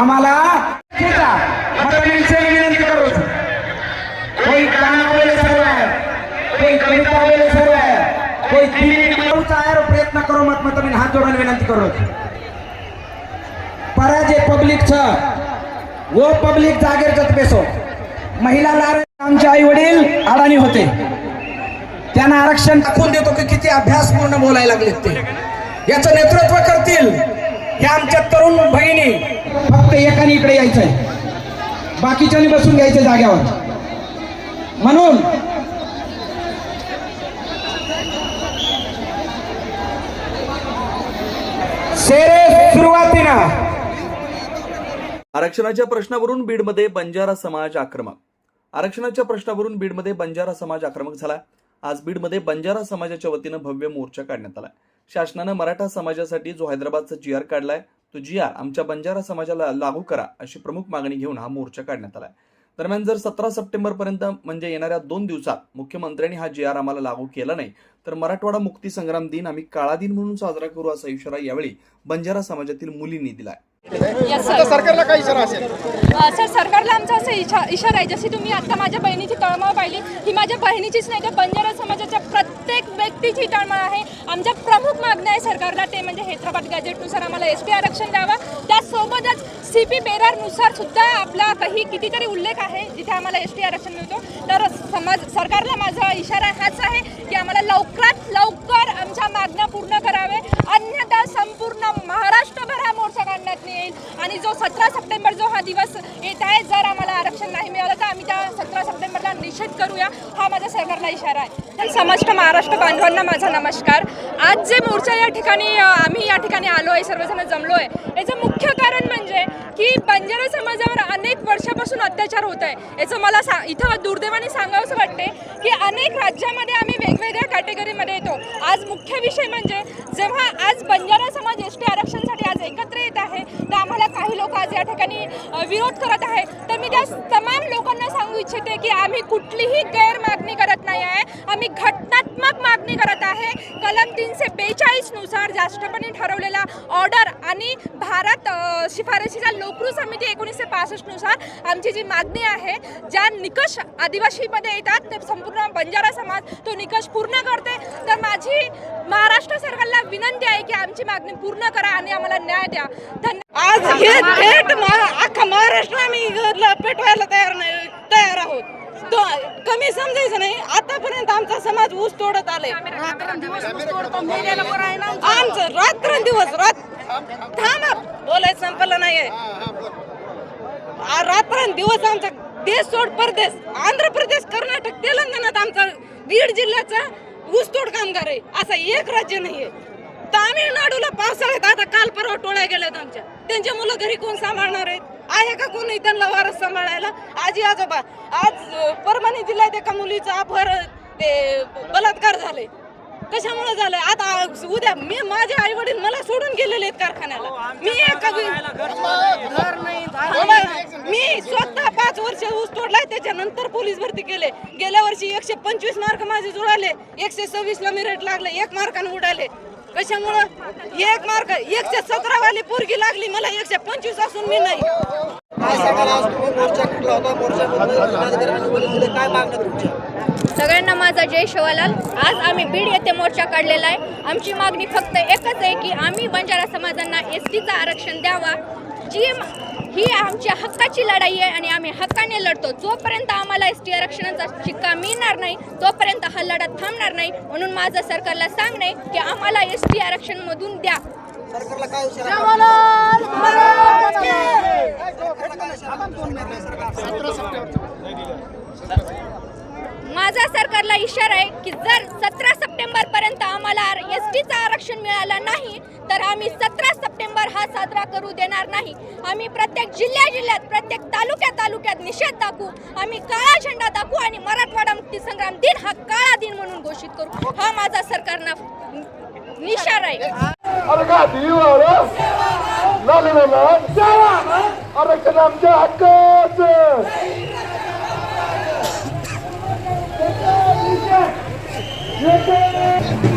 आम्हाला ठीक आहे. विनंती करू कोई गाना बोले सर्व है कोई कविता बोले सर्व कोई प्रयत्न करो मत मत मी हात जोडून विनंती करू पराजय पब्लिक छ वो पब्लिक जागेर जत बेसो. महिला लार आमचे आई वडील अडाणी होते. त्यांना आरक्षण दाखवून देतो की किती अभ्यासपूर्ण बोलायला लागलेत ते. याचं नेतृत्व करतील. हे आमच्या तरुण बहिणी फक्त एकाने इकडे यायचंय. बाकीच्यानी बसून घ्यायचं जाग्यावर. म्हणून सुरुवातीला. आरक्षणाच्या प्रश्नावरून बीडमध्ये बंजारा समाज आक्रमक. आरक्षणाच्या प्रश्नावरून बीडमध्ये बंजारा समाज आक्रमक झाला. आज बीडमध्ये बंजारा समाजाच्या वतीनं भव्य मोर्चा काढण्यात आला. शासनानं मराठा समाजासाठी जो हैदराबादचा जी आर काढलाय तो जी आर आमच्या बंजारा समाजाला लागू करा अशी प्रमुख मागणी घेऊन हा मोर्चा काढण्यात आला दरम्यान जर सतरा सप्टेंबर पर्यंत म्हणजे येणाऱ्या दोन दिवसात मुख्यमंत्र्यांनी हा जी आर आम्हाला लागू केला नाही तर मराठवाडा मुक्ती संग्राम दिन आम्ही काळा दिन म्हणून साजरा करू असा इशारा यावेळी बंजारा समाजातील मुलींनी sir. सरकारला काय इशारा असेल? सर सरकारला आमचा असं इशा इशारा आहे. जशी तुम्ही आता माझ्या बहिणीची तळमळ पाहिली ही माझ्या बहिणीचीच नाही तर बंजारा समाजाच्या प्रत्येक व्यक्तीची तळमळ आहे. आमच्या प्रमुख मागण्या आहे सरकारला ते म्हणजे हैदराबाद गॅजेटनुसार आम्हाला एस टी आरक्षण द्यावं. त्यासोबतच सी पी नुसार सुद्धा आपला काही कितीतरी उल्लेख आहे जिथे आम्हाला एस टी आरक्षण मिळतो. तर समाज सरकारला माझा इशारा हाच आहे की आम्हाला लवकरात लवकर आमच्या मागण्या पूर्ण करावे. अन्यथा संपूर्ण महाराष्ट्रभर हा मोर्चा काढण्यात येईल. आणि जो सतरा सप्टेंबर जो हा दिवस येत आहे जर आम्हाला आरक्षण नाही मिळालं तर आम्ही त्या सतरा सप्टेंबरला निषेध करूया. हा माझा सरकारला इशारा आहे. तर समस्त महाराष्ट्र बांधवांना माझा नमस्कार. आज जे मोर्चा या ठिकाणी आम्ही या ठिकाणी आलो आहे सर्वजण जमलो आहे याचं मुख्य कारण म्हणजे की बंजारा समाजावर अनेक वर्षापासून अत्याचार होत आहे. याचं मला सा इथं दुर्दैवाने सांगावंसं वाटते की अनेक राज्यामध्ये आम्ही वेगवेगळ्या कॅटेगरीमध्ये येतो. आज मुख्य विषय म्हणजे जेव्हा आज बंजारा समाज एस टी आरक्षणासाठी आज एकत्र येत आहे तर आम्हाला काही लोक आज या ठिकाणी विरोध करत आहे. तर मी त्या तमाम लोकांना सांगू इच्छिते की आम्ही कुठलीही गैर मागणी करत नाही आहे. आम्ही घटनात्मक मागणी करत आहे. कलम तीनशे बेचाळीसनुसार ठरवलेला ऑर्डर आणि भारत अ, शिफारशीचा लोकरू समिती एकोणीसशे पासष्टनुसार आमची जी मागणी आहे ज्या निकष आदिवासीमध्ये येतात ते संपूर्ण बंजारा समाज तो निकष पूर्ण करते. तर माझी महाराष्ट्र सरकारला विनंती आहे की आमची मागणी पूर्ण करा आणि आम्हाला न्याय द्या. धन्यवाद आज हे थेट अख्खा महाराष्ट्र आम्ही घरला पेटवायला तयार नाही तयार आहोत. तो कमी समजायचं नाही. आतापर्यंत आमचा समाज ऊस तोडत आले. आमचं रात्रंदिवस रात थांबा बोलायचं संपलं नाहीये. आ- रात्रंदिवस आमचा देश सोड परदेश. आंध्र प्रदेश कर्नाटक तेलंगणात आमचा बीड जिल्ह्याचा ऊसतोड कामगार आहे. असं एक राज्य नाहीये. तामिळनाडूला पावसाळ्यात आता काल परवा टोळ्या गेल्यात आमच्या. त्यांच्या मुलं घरी कोण सांभाळणार आहेत? आहे का कोणी त्यांना वारस सांभाळायला? आजी आजोबा आज परभणी जिल्ह्यात एका मुलीचा अपहरण ते बलात्कार झाले. कशामुळे झालंय? आता उद्या मी माझे आई वडील मला सोडून गेलेले आहेत कारखान्याला. मी एका बाबा, मी स्वतः पाच वर्ष ऊस तोडलाय त्याच्यानंतर पोलीस भरती केले. गेल्या वर्षी एकशे पंचवीस मार्क माझे जुळाले. एकशे सव्वीस ला मेरिट लागले एक मार्काने उडाले. कशामुळं? एक मार्क एकशे सतरा वाली पोरगी लागली मला एकशे पंचवीस असून मी नाही. काय मोर्चा कुठला होता? तुमच्या सगळ्यांना माझा जय शिवालाल. आज आम्ही बीड येथे मोर्चा काढलेला आहे. आमची मागणी फक्त एकच आहे की आम्ही बंजारा समाजांना एस टीचं आरक्षण द्यावा. जी म- ही आमच्या हक्काची लढाई आहे आणि आम्ही हक्काने लढतो. जोपर्यंत आम्हाला एस टी आरक्षणाचा शिक्का मिळणार नाही तोपर्यंत हा लढा थांबणार नाही. म्हणून माझं सरकारला सांगणे की आम्हाला एस टी आरक्षणमधून द्या. सरकारला काय इशारा सरकारला काय इशारा दोन महिने सरकार सतरा सप्टेंबर माझा सरकारला इशारा आहे की जर सतरा सप्टेंबर पर्यंत आम्हाला एस टीचं आरक्षण मिळालं नाही तर आम्ही सतरा सप्टेंबर हा साजरा करू देणार नाही. आम्ही प्रत्येक जिल्ह्या जिल्ह्यात प्रत्येक तालुक्या तालुक्यात निषेध दाखवू आम्ही काळा झेंडा दाखवू आणि मराठवाडा मुक्ती संग्राम दिन हा काळा दिन म्हणून घोषित करू. हा माझा सरकारना इशारा आहे. आरक्षण आमच्या हक्काचं. येते